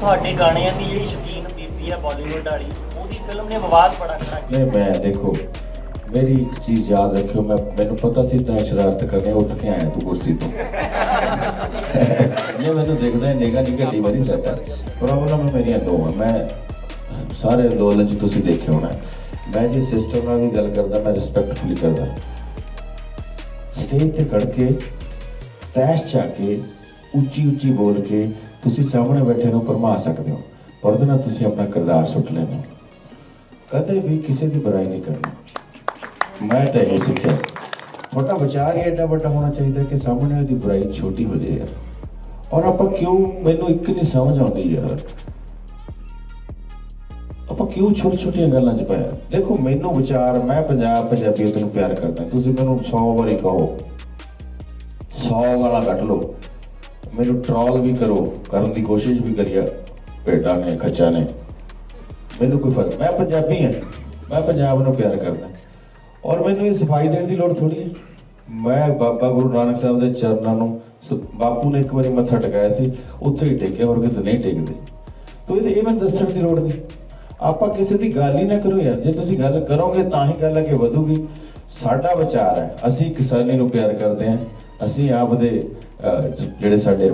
ਤੁਹਾਡੇ ਗਾਣਿਆਂ ਦੀ ਜਿਹੜੀ ਸ਼ਕੀਨ ਬੀਬੀ ਹੈ ਬਾਲੀਵੁੱਡ ਵਾਲੀ, ਉਹਦੀ ਫਿਲਮ ਨੇ ਵਿਵਾਦ ਬੜਾ ਖੜਾ ਕੀਤਾ। ਨਹੀਂ, ਮੈਂ ਦੇਖੋ, ਮੇਰੀ ਇੱਕ ਚੀਜ਼ ਯਾਦ ਰੱਖਿਓ, ਮੈਂ, ਮੈਨੂੰ ਪਤਾ ਸੀ ਤਾਂ ਸ਼ਰਾਰਤ ਕਰਨੇ ਉੱਠ ਕੇ ਆਇਆ ਤੂੰ ਕੁਰਸੀ ਤੋਂ। ਇਹ ਮੈਨੂੰ ਦੇਖਦਾ ਨਿਗਾ ਨਹੀਂ ਘਟੀ ਵਾਰੀ ਸੈਟ ਪ੍ਰੋਬਲਮ ਮੇਰੀਆਂ ਦੋ ਆ, ਮੈਂ ਸਾਰੇ ਅੰਦੋਲਨ ਚ ਤੁਸੀਂ ਦੇਖਿਆ ਹੋਣਾ। ਮੈਂ ਜੀ ਸਿਸਟਮ ਨਾਲ ਵੀ ਗੱਲ ਕਰਦਾ, ਮੈਂ ਰਿਸਪੈਕਟਫੁਲੀ ਕਰਦਾ। ਸਟੇਜ ਤੇ ਖੜ ਕੇ, ਤੈਸ਼ ਚਾ ਕੇ ਉੱਚੀ ਉੱਚੀ ਬੋਲ ਕੇ ਤੁਸੀਂ ਸਾਹਮਣੇ ਬੈਠੇ ਨੂੰ ਭਰਮਾ ਸਕਦੇ ਹੋ, ਪਰ ਉਹਦੇ ਨਾਲ ਤੁਸੀਂ ਆਪਣਾ ਕਿਰਦਾਰ ਸੁੱਟ ਲੈਣਾ ਕਦੇ ਵੀ ਕਿਸੇ ਦੀ ਬੁਰਾਈ ਨਹੀਂ ਕਰਨੀ। ਮੈਂ ਤਾਂ ਇਹ ਸਿੱਖਿਆ। ਤੁਹਾਡਾ ਵਿਚਾਰ ਹੀ ਐਡਾ ਵੱਡਾ ਹੋਣਾ ਚਾਹੀਦਾ ਕਿ ਸਾਹਮਣੇ ਵਾਲੇ ਦੀ ਬੁਰਾਈ ਛੋਟੀ ਹੋ ਜਾਏ ਯਾਰ। ਔਰ ਆਪਾਂ ਕਿਉਂ ਮੈਨੂੰ ਇੱਕ ਨਹੀਂ ਸਮਝ ਆਉਂਦੀ ਯਾਰ? ਆਪਾਂ ਕਿਉਂ ਛੋਟੀ ਛੋਟੀਆਂ ਗੱਲਾਂ 'ਚ ਪਾਇਆ ਦੇਖੋ, ਮੈਨੂੰ ਵਿਚਾਰ, ਮੈਂ ਪੰਜਾਬ ਪੰਜਾਬੀਅਤ ਨੂੰ ਪਿਆਰ ਕਰਦਾ। ਤੁਸੀਂ ਮੈਨੂੰ 100 ਵਾਰੀ ਕਹੋ। 100 ਗਾਲਾਂ ਕੱਢ ਲਓ। ਮੈਨੂੰ ਟ੍ਰੋਲ ਵੀ ਕਰੋ, ਕਰਨ ਦੀ ਕੋਸ਼ਿਸ਼ ਵੀ ਕਰੀਆ ਭੇਡਾਂ ਨੇ, ਖੱਚਾ ਨੇ। ਮੈਨੂੰ ਕੋਈ ਫ਼ਰਕ, ਮੈਂ ਪੰਜਾਬੀ ਹਾਂ, ਮੈਂ ਪੰਜਾਬ ਨੂੰ ਪਿਆਰ ਕਰਦਾ। ਔਰ ਮੈਨੂੰ ਇਹ ਸਫ਼ਾਈ ਦੇਣ ਦੀ ਲੋੜ ਥੋੜੀ ਹੈ। ਮੈਂ ਬਾਬਾ ਗੁਰੂ ਨਾਨਕ ਸਾਹਿਬ ਦੇ ਚਰਨਾਂ ਨੂੰ ਬਾਪੂ ਨੇ ਇੱਕ ਵਾਰੀ ਮੱਥਾ ਟਿਕਾਇਆ ਸੀ, ਉੱਥੇ ਹੀ ਟੇਕਿਆ, ਹੋਰ ਕਿਤੇ ਨਹੀਂ ਟੇਕਦੇ। ਤੋ ਇਹ ਇਹ ਮੈਨੂੰ ਦੱਸਣ ਦੀ ਲੋੜ ਨਹੀਂ। ਆਪਾਂ ਕਿਸੇ ਦੀ ਗੱਲ ਹੀ ਨਾ ਕਰੋ ਯਾਰ, ਜੇ ਤੁਸੀਂ ਗੱਲ ਕਰੋਗੇ ਤਾਂ ਹੀ ਗੱਲ ਅੱਗੇ ਵਧੂਗੀ। ਸਾਡਾ ਵਿਚਾਰ ਹੈ, ਅਸੀਂ ਕਿਸਾਨੀ ਨੂੰ ਪਿਆਰ ਕਰਦੇ ਹਾਂ। ਅਸੀਂ ਆਪਦੇ ਜਿਹੜੇ ਸਾਡੇ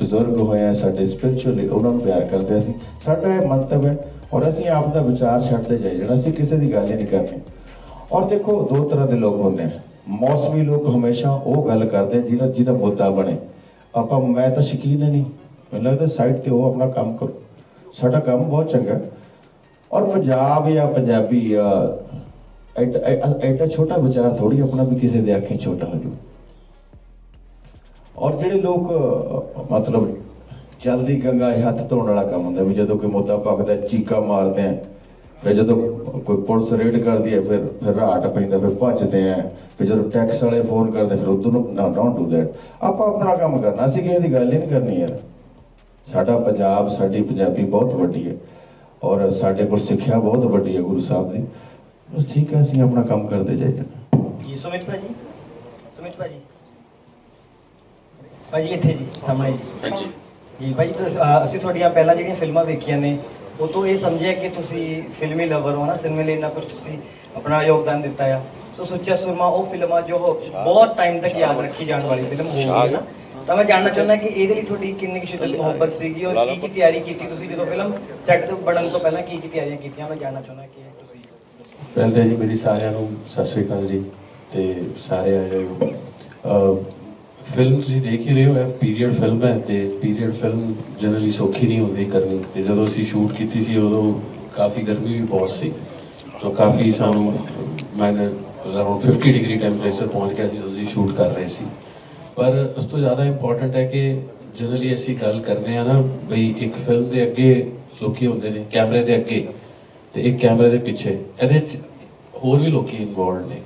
ਬਜ਼ੁਰਗ ਹੋਏ ਆ, ਸਾਡੇ ਸਪਿਰਚੁਅਲੀ ਉਹਨਾਂ ਨੂੰ ਪਿਆਰ ਕਰਦੇ ਅਸੀਂ। ਸਾਡਾ ਇਹ ਮੰਤਵ ਹੈ, ਔਰ ਅਸੀਂ ਆਪ ਦਾ ਵਿਚਾਰ ਛੱਡਦੇ ਜਾਈ ਜਾਣਾ ਅਸੀਂ ਕਿਸੇ ਦੀ ਗੱਲ ਹੀ ਨਹੀਂ ਕਰਨੀ। ਔਰ ਦੇਖੋ, ਦੋ ਤਰ੍ਹਾਂ ਦੇ ਲੋਕ ਹੁੰਦੇ ਆ। ਮੌਸਮੀ ਲੋਕ ਹਮੇਸ਼ਾ ਉਹ ਗੱਲ ਕਰਦੇ ਜਿਹਦਾ ਜਿਹਦਾ ਮੁੱਦਾ ਬਣੇ। ਆਪਾਂ, ਮੈਂ ਤਾਂ ਸ਼ਕੀਨ ਨਹੀਂ। ਮੈਨੂੰ ਲੱਗਦਾ ਸਾਈਡ ਤੇ ਉਹ ਆਪਣਾ ਕੰਮ ਕਰੋ। ਸਾਡਾ ਕੰਮ ਬਹੁਤ ਚੰਗਾ। ਔਰ ਪੰਜਾਬ ਜਾਂ ਪੰਜਾਬੀ ਜਾਂ ਐਡਾ- ਛੋਟਾ ਵਿਚਾਰ ਥੋੜੀ ਆਪਣਾ ਵੀ ਕਿਸੇ ਦੇ ਅੱਖੇ ਛੋਟਾ ਹੋ ਜੂ ਔਰ ਜਿਹੜੇ ਲੋਕ ਮਤਲਬ ਜਲਦੀ ਗੰਗਾ ਇਹ ਹੱਥ ਧੋਣ ਵਾਲਾ ਕੰਮ ਹੁੰਦਾ ਵੀ ਜਦੋਂ ਕੋਈ ਮੁੱਦਾ ਪੱਕਦਾ ਚੀਕਾ ਮਾਰਦੇ ਆ, ਫਿਰ ਜਦੋਂ ਕੋਈ ਪੁਲਿਸ ਰੇਡ ਕਰਦੀ ਹੈ, ਫਿਰ ਫਿਰ ਰਾਟ ਪੈਂਦਾ, ਫਿਰ ਭੱਜਦੇ ਆ, ਫਿਰ ਜਦੋਂ ਟੈਕਸ ਵਾਲੇ ਫੋਨ ਕਰਦੇ, ਫਿਰ ਉਦੋਂ ਨੂੰ ਨਾ ਡੋਂਟ ਡੂ ਦੈਟ ਆਪਾਂ ਆਪਣਾ ਕੰਮ ਕਰਨਾ, ਅਸੀਂ ਕਿਸੇ ਦੀ ਗੱਲ ਹੀ ਨਹੀਂ ਕਰਨੀ ਯਾਰ। ਸਾਡਾ ਪੰਜਾਬ, ਸਾਡੀ ਪੰਜਾਬੀ ਬਹੁਤ ਵੱਡੀ ਹੈ। ਔਰ ਸਾਡੇ ਕੋਲ ਸਿੱਖਿਆ ਬਹੁਤ ਵੱਡੀ ਹੈ ਗੁਰੂ ਸਾਹਿਬ ਦੀ। ਬਸ ਠੀਕ ਹੈ ਅਸੀਂ ਆਪਣਾ ਕੰਮ ਕਰਦੇ ਜਾਈਏ। ਜੀ ਸੁਮਿਤ ਭਾਜੀ? ਸੁਮਿਤ ਭਾਜੀ? ਭਾਜੀ ਇੱਥੇ ਜੀ ਸਾਹਮਣੇ ਜੀ। ਜੀ ਭਾਜੀ ਤੁਸੀਂ- ਅਹ ਅਸੀਂ ਤੁਹਾਡੀਆਂ ਪਹਿਲਾਂ ਜਿਹੜੀਆਂ ਫਿਲਮਾਂ ਵੇਖੀਆਂ ਨੇ ਉਹ ਤੋਂ ਇਹ ਸਮਝਿਆ ਕਿ ਤੁਸੀਂ ਫਿਲਮੀ ਲਵਰ ਹੋ ਨਾ ਸਿਨੇਮੇ ਲਈ ਇੰਨਾ ਤੁਸੀਂ ਆਪਣਾ ਯੋਗਦਾਨ ਦਿੱਤਾ ਆ। ਸੋ ਸੁੱਚਾ ਸੁਰਮਾ ਉਹ ਫਿਲਮ ਆ ਜੋ ਬਹੁਤ ਟਾਈਮ ਤੱਕ ਯਾਦ ਰੱਖੀ ਜਾਣ ਵਾਲੀ ਫਿਲਮ ਹੋਊਗੀ ਨਾ। ਤਾਂ ਮੈਂ ਜਾਣਨਾ ਚਾਹੁੰਦਾ ਕਿ ਇਹਦੇ ਲਈ ਤੁਹਾਡੀ ਕਿੰਨੀ ਕੁ ਸ਼ਿੱਦਤ ਮੁਹੱਬਤ ਸੀਗੀ ਔਰ ਕੀ ਕੀ ਤਿਆਰੀ ਕੀਤੀ ਤੁਸੀਂ ਜਦੋਂ ਫਿਲਮ ਸੈੱਟ ਤੇ ਬਣਨ ਤੋਂ ਪਹਿਲਾਂ ਕੀ ਕੀ ਤਿਆਰੀਆਂ ਕੀਤੀਆਂ? ਮੈਂ ਜਾਣਨਾ ਚਾਹੁੰਦਾ ਕਿ ਤੁਸੀਂ ਪਹਿਲੇ ਜੀ ਮੇਰੀ ਸਾਰਿਆਂ ਨੂੰ ਸਤਿ ਸ੍ਰੀ ਅਕਾਲ ਜੀ ਤੇ ਸਾਰੇ ਆਏ ਹੋ ਫਿਲਮ ਤੁਸੀਂ ਦੇਖ ਹੀ ਰਹੇ ਹੋ, ਇਹ ਪੀਰੀਅਡ ਫਿਲਮ ਹੈ ਤੇ ਪੀਰੀਅਡ ਫਿਲਮ ਜਨਰਲੀ ਸੌਖੀ ਨਹੀਂ ਹੁੰਦੀ ਕਰਨੀ ਤੇ ਜਦੋਂ ਅਸੀਂ ਸ਼ੂਟ ਕੀਤੀ ਸੀ ਉਦੋਂ ਕਾਫੀ ਗਰਮੀ ਵੀ ਬਹੁਤ ਸੀ, ਸੋ ਕਾਫੀ ਸਾਨੂੰ, ਮੈਂ ਅਰਾਊਂਡ 50 ਡਿਗਰੀ ਟੈਂਪਰੇਚਰ ਪਹੁੰਚ ਗਿਆ ਸੀ ਜਦੋਂ ਅਸੀਂ ਸ਼ੂਟ ਕਰ ਰਹੇ ਸੀ। ਪਰ ਉਸ ਤੋਂ ਜ਼ਿਆਦਾ ਇੰਪੋਰਟੈਂਟ ਹੈ ਕਿ ਜਨਰਲੀ ਅਸੀਂ ਗੱਲ ਕਰਦੇ ਆ ਨਾ ਬਈ ਇੱਕ ਫਿਲਮ ਦੇ ਅੱਗੇ ਲੋਕੀ ਹੁੰਦੇ ਨੇ, ਕੈਮਰੇ ਦੇ ਅੱਗੇ। ਤੇ ਇੱਕ ਕੈਮਰੇ ਦੇ ਪਿੱਛੇ। ਇਹਦੇ ਚ ਹੋਰ ਵੀ ਲੋਕੀ ਇਨਵੋਲਡ ਨੇ।